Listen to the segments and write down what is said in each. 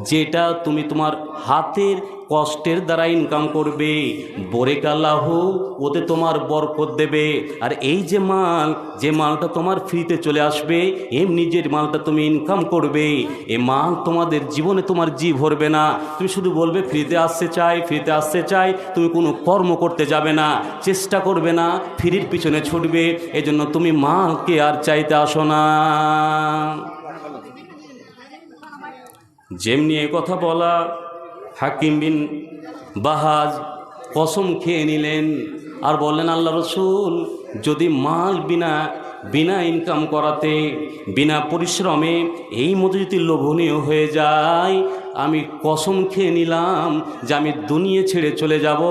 যেটা তুমি তোমার হাতের কষ্টের দ্বারা ইনকাম করবে। বোরেকাল্লাহ ওতে তোমার বরকত দেবে। আর এই যে মাল, যে মালটা তোমার ফ্রিতে চলে আসবে এমনি যে মালটা তুমি ইনকাম করবে। এ মাল তোমাদের জীবনে তোমার জি ভরবে না। তুমি শুধু বলবে, ফ্রিতে আসতে চাই, ফ্রিতে আসতে চাই। তুমি কোনো কর্ম করতে যাবে না, চেষ্টা করবে না, ফ্রির পিছনে ছুটবে। এজন্য তুমি মালকে আর চাইতে আসো না। যেমনি কথা বলা, হাকিম বিন বাহাজ কসম খেয়ে নিলেন আর বললেন, আল্লাহ রসুল, যদি মাল বিনা বিনা ইনকাম করাতে, বিনা পরিশ্রমে এই মতো যদি লোভনীয় হয়ে যায়, আমি কসম খেয়ে নিলাম যে আমি দুনিয়া ছেড়ে চলে যাব,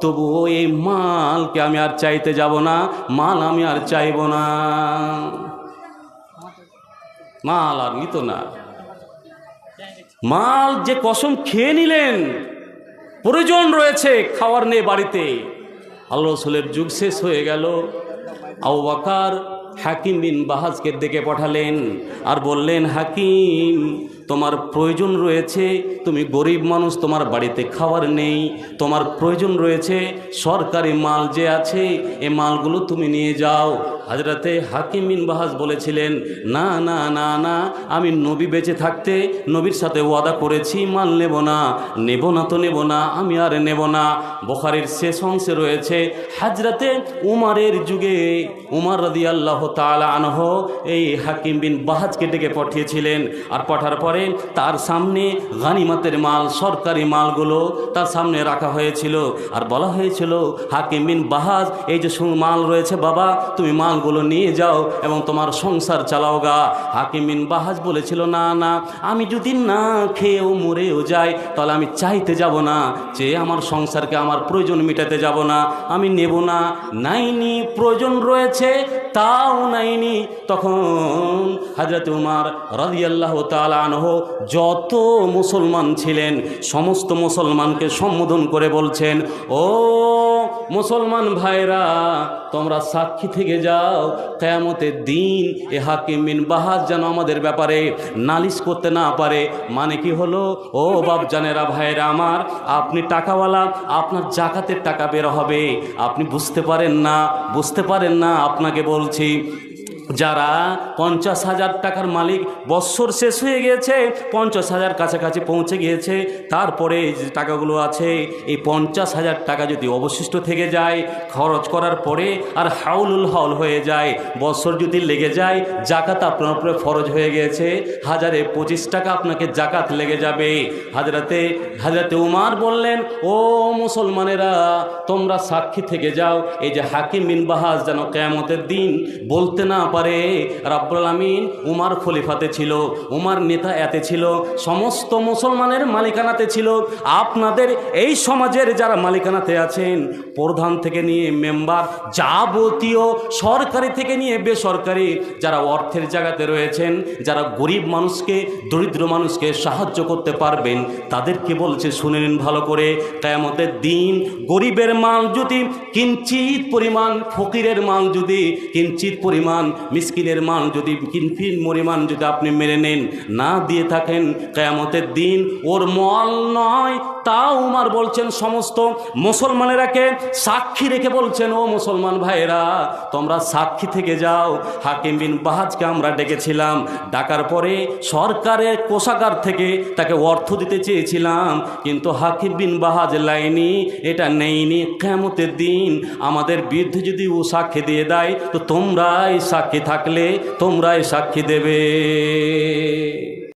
তবুও এই মালকে আমি আর চাইতে যাব না, মাল আমি আর চাইব না। মাল আর নিত না। মাল যে কসম খেয়ে নিলেন, প্রয়োজন রয়েছে খাওয়ার নেই বাড়িতে। আল্লাহ রসুলের যুগ শেষ হয়ে গেল। আউ হাকিম বিন বাহাজকে দেখে পাঠালেন আর বললেন, হাকিম তোমার প্রয়োজন রয়েছে, তুমি গরিব মানুষ, তোমার বাড়িতে খাবার নেই, তোমার প্রয়োজন রয়েছে সরকারি মাল যে আছে, এ মালগুলো তুমি নিয়ে যাও। হাজরাতে হাকিম বিন বাহাজ বলেছিলেন, না না না না, আমি নবী বেঁচে থাকতে নবীর সাথে ওয়াদা করেছি, মাল নেব না নেব না তো নেব না, আমি আর নেব না। বোখারির শেষ অংশে রয়েছে হাজরাতে উমারের যুগে উমার রদি আল্লাহ তালা আনহ এই হাকিম বিন বাহাজকে ডেকে পাঠিয়েছিলেন। আর পাঠার পরে তার সামনে গানিমাতের মাল, সরকারি মালগুলো তার সামনে রাখা হয়েছিল। আর বলা হয়েছিল, হাকিম বিন বাহাজ, এই যে মাল রয়েছে বাবা, তুমি মালগুলো নিয়ে যাও এবং তোমার সংসার চালাও গা। হাকিম বিন বাহাজ বলেছিল, না না, আমি যদি না খেয়েও মরেও যাই, তাহলে আমি চাইতে যাব না। যে আমার সংসারকে আমার প্রয়োজন মেটাতে যাব না, আমি নেব না। নাইনি, প্রয়োজন রয়েছে, তাও নাইনি। তখন হাজরত উমার রাদিয়াল্লাহ তাআলা আনহ যত মুসলমান ছিলেন, সমস্ত মুসলমানকে সম্বোধন করে বলছেন, ও মুসলমান ভাইরা, তোমরা সাক্ষী থেকে যাও, কেয়ামতের দিন এ হাকিম বিন বাহাজ যেন আমাদের ব্যাপারে নালিশ করতে না পারে। মানে কি হলো? ও বাপ বাপজানেরা ভাইরা আমার, আপনি টাকাওয়ালা, আপনার জাকাতের টাকা বের হবে। আপনি বুঝতে পারেন না, বুঝতে পারেন না, আপনাকে বলছি যারা পঞ্চাশ হাজার টাকার মালিক বৎসর শেষ হয়ে গিয়েছে, পঞ্চাশ হাজার কাছাকাছি পৌঁছে গিয়েছে, তারপরে যে টাকাগুলো আছে, এই পঞ্চাশ হাজার টাকা যদি অবশিষ্ট থেকে যায়, খরচ করার পরে আর হাউলুল হাউল হয়ে যায় বৎসর যদি লেগে যায়, জাকাত আপনার উপরে ফরজ হয়ে গিয়েছে, হাজারে পঁচিশ টাকা আপনাকে জাকাত লেগে যাবে। হাজরাতে হাজরাতে উমার বললেন, ও মুসলমানেরা, তোমরা সাক্ষী থেকে যাও, এই যে হাকিম বিন যেন কেয়ামতের দিন বলতে না পারে রাব্বুল আমিন উমার খলিফাতে ছিল, উমার নেতা এতে ছিল, সমস্ত মুসলমানের মালিকানাতে ছিল। আপনাদের এই সমাজের যারা মালিকানাতে আছেন, প্রধান থেকে নিয়ে মেম্বার, যাবতীয় সরকারি থেকে নিয়ে বেসরকারি, যারা অর্থের জায়গাতে রয়েছেন, যারা গরিব মানুষকে, দরিদ্র মানুষকে সাহায্য করতে পারবেন, তাদেরকে বলছে, শুনে নিন ভালো করে, কেয়ামতের দিন গরিবের মাল যদি কিঞ্চিত পরিমাণ, ফকিরের মাল যদি কিঞ্চিত পরিমাণ মিসকিনের মাল যদি কিনফিন পরিমাণ যদি আপনি মেনে নেন, না দিয়ে থাকেন, কেয়ামতের দিন ওর মল নয় তা উমার বলছেন সমস্ত মুসলমানেরাকে সাক্ষী রেখে বলছেন, ও মুসলমান ভাইরা তোমরা সাক্ষী থেকে যাও। হাকিম বিন বাহাজকে আমরা ডেকেছিলাম, ডাকার পরে সরকারের কোষাগার থেকে তাকে অর্থ দিতে চেয়েছিলাম, কিন্তু হাকিম বিন বাহাজ লাইনি, এটা নেইনি কেমতের দিন আমাদের বিরুদ্ধে যদি ও সাক্ষী দিয়ে দেয়, তো তোমরাই সাক্ষী থাকলে তোমরাই সাক্ষী দেবে।